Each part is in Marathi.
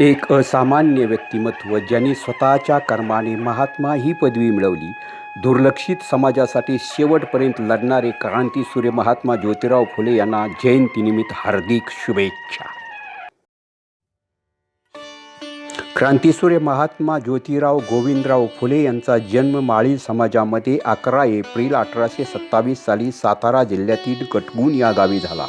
एक असामान्य व्यक्तिमत्व ज्यांनी स्वतःच्या कर्माने महात्मा ही पदवी मिळवली. दुर्लक्षित समाजासाठी शेवटपर्यंत लढणारे क्रांतीसूर्य महात्मा ज्योतिराव फुले यांना जयंतीनिमित्त हार्दिक शुभेच्छा. क्रांतीसूर्य महात्मा ज्योतिराव गोविंदराव फुले यांचा जन्म माळी समाजामध्ये अकरा एप्रिल अठराशे सत्तावीस साली सातारा जिल्ह्यातील कटगुण या गावी झाला.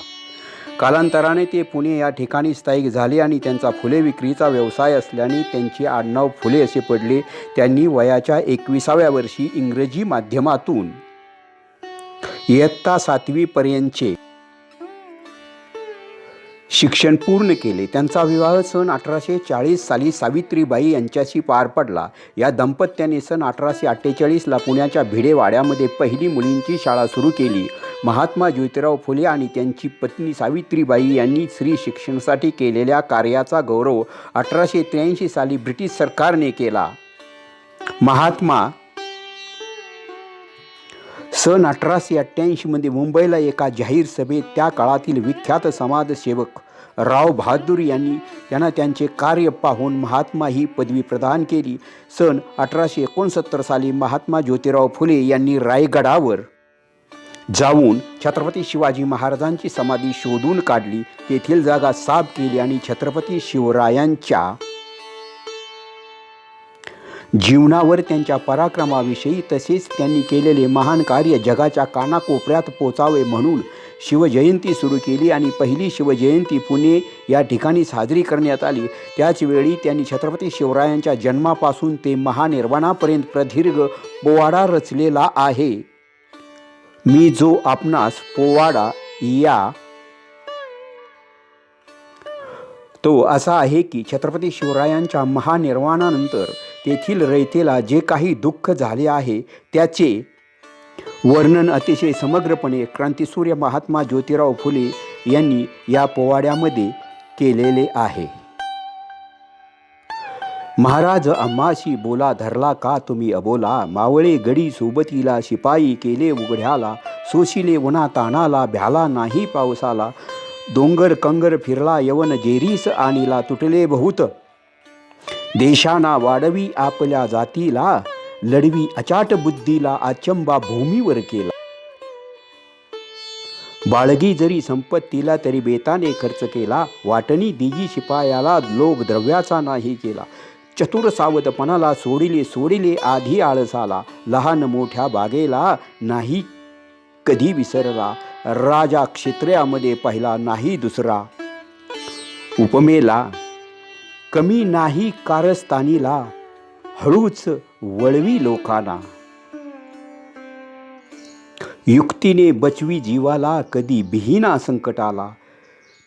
कालांतराने ते पुणे या ठिकाणी स्थायिक झाले आणि त्यांचा फुले विक्रीचा व्यवसाय असल्याने त्यांचे आडनाव फुले असे पडले. त्यांनी वयाच्या एकविसाव्या वर्षी इंग्रजी माध्यमातून इयत्ता सातवीपर्यंतचे शिक्षण पूर्ण केले. त्यांचा विवाह सन अठराशे चाळीस साली सावित्रीबाई यांच्याशी पार पडला. या दंपत्याने सन अठराशे अठ्ठेचाळीसला पुण्याच्या भिडेवाड्यामध्ये पहिली मुलींची शाळा सुरू केली. महात्मा ज्योतिराव फुले आणि त्यांची पत्नी सावित्रीबाई यांनी स्त्री शिक्षणासाठी केलेल्या कार्याचा गौरव अठराशे त्र्याऐंशी साली ब्रिटिश सरकारने केला. महात्मा सन अठराशे अठ्ठ्याऐंशीमध्ये मुंबईला एका जाहीर सभेत त्या काळातील विख्यात समाजसेवक राव बहादूर यांनी त्यांना त्यांचे कार्य पाहून महात्मा ही पदवी प्रदान केली. सन अठराशे एकोणसत्तर साली महात्मा ज्योतिराव फुले यांनी रायगडावर जाऊन छत्रपती शिवाजी महाराजांची समाधी शोधून काढली. तेथील जागा साफ केली आणि छत्रपती शिवरायांच्या जीवनावर त्यांच्या पराक्रमाविषयी तसेच त्यांनी केलेले महान कार्य जगाच्या कानाकोपऱ्यात पोचावे म्हणून शिवजयंती सुरू केली आणि पहिली शिवजयंती पुणे या ठिकाणी साजरी करण्यात आली. त्याचवेळी त्यांनी छत्रपती शिवरायांच्या जन्मापासून ते महानिर्वाणापर्यंत प्रदीर्घ पोवाडा रचलेला आहे. मी जो आपणास पोवाडा या तो असा आहे की छत्रपती शिवरायांच्या महानिर्वाणानंतर तेथील रयतेला जे काही दुःख झाले आहे त्याचे वर्णन अतिशय समग्रपणे क्रांतीसूर्य महात्मा ज्योतिराव फुले यांनी या पोवाड्यामध्ये केलेले आहे. महाराज आम्हाशी बोला धरला का तुम्ही अबोला? मावळे गडी सोबतीला शिपाई केले उघड्याला सोशिले उन्हा ताणाला भ्याला नाही पावसाला. डोंगर कंगर फिरला यवन जेरीस आणीला तुटले बहुत. देशाना वाढवी आपल्या जातीला लढवी अचाट बुद्धीला आचंबा भूमीवर केला. बाळगी जरी संपत्तीला तरी बेताने खर्च केला. वाटणी दिगी शिपायाला लोभ द्रव्याचा नाही केला. चतुर सावधपणाला सोडिले सोडिले आधी आळसाला. लहान मोठ्या बागेला नाही कधी विसरला. राजा क्षेत्र्यामध्ये पहिला नाही दुसरा. उपमेला कमी नाही कारस्थानीला. हळूच वळवी लोकांना युक्तीने बचवी जीवाला कधी बिहीना संकटाला.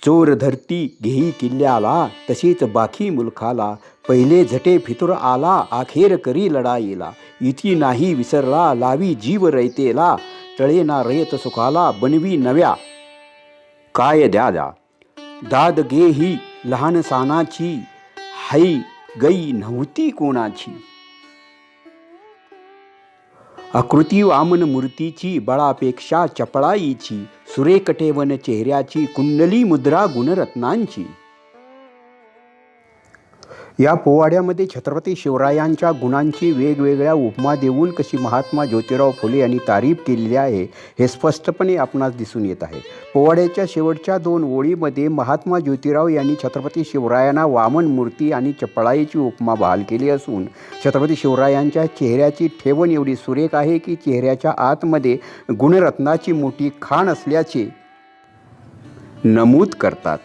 चोर धरती घेई किल्ल्याला तसेच बाकी मुलखाला. पहिले झटे फितुर आला आखेर करी लढाईला. इथी नाही विसरला लावी जीव रयतेला. टळे ना रयत सुखाला बनवी नव्या. काय द्या द्या दाद गे ही लहान सानाची. हाई गई नव्हती कोणाची. आकृती वामन मूर्तीची बळापेक्षा चपळाईची. सुरेकटेवन चेहऱ्याची कुंडली मुद्रा गुणरत्नांची. या पोवाड्यामध्ये छत्रपती शिवरायांच्या गुणांची वेगवेगळ्या उपमा देऊन कशी महात्मा ज्योतिराव फुले यांनी तारीफ केलेली आहे हे स्पष्टपणे आपणास दिसून येत आहे. पोवाड्याच्या शेवटच्या दोन ओळीमध्ये महात्मा ज्योतिराव यांनी छत्रपती शिवरायांना वामन मूर्ती आणि चपळाईची उपमा बहाल केली असून छत्रपती शिवरायांच्या चेहऱ्याची ठेवण एवढी सुरेख आहे की चेहऱ्याच्या आतमध्ये गुणरत्नाची मोठी खाण असल्याचे नमूद करतात.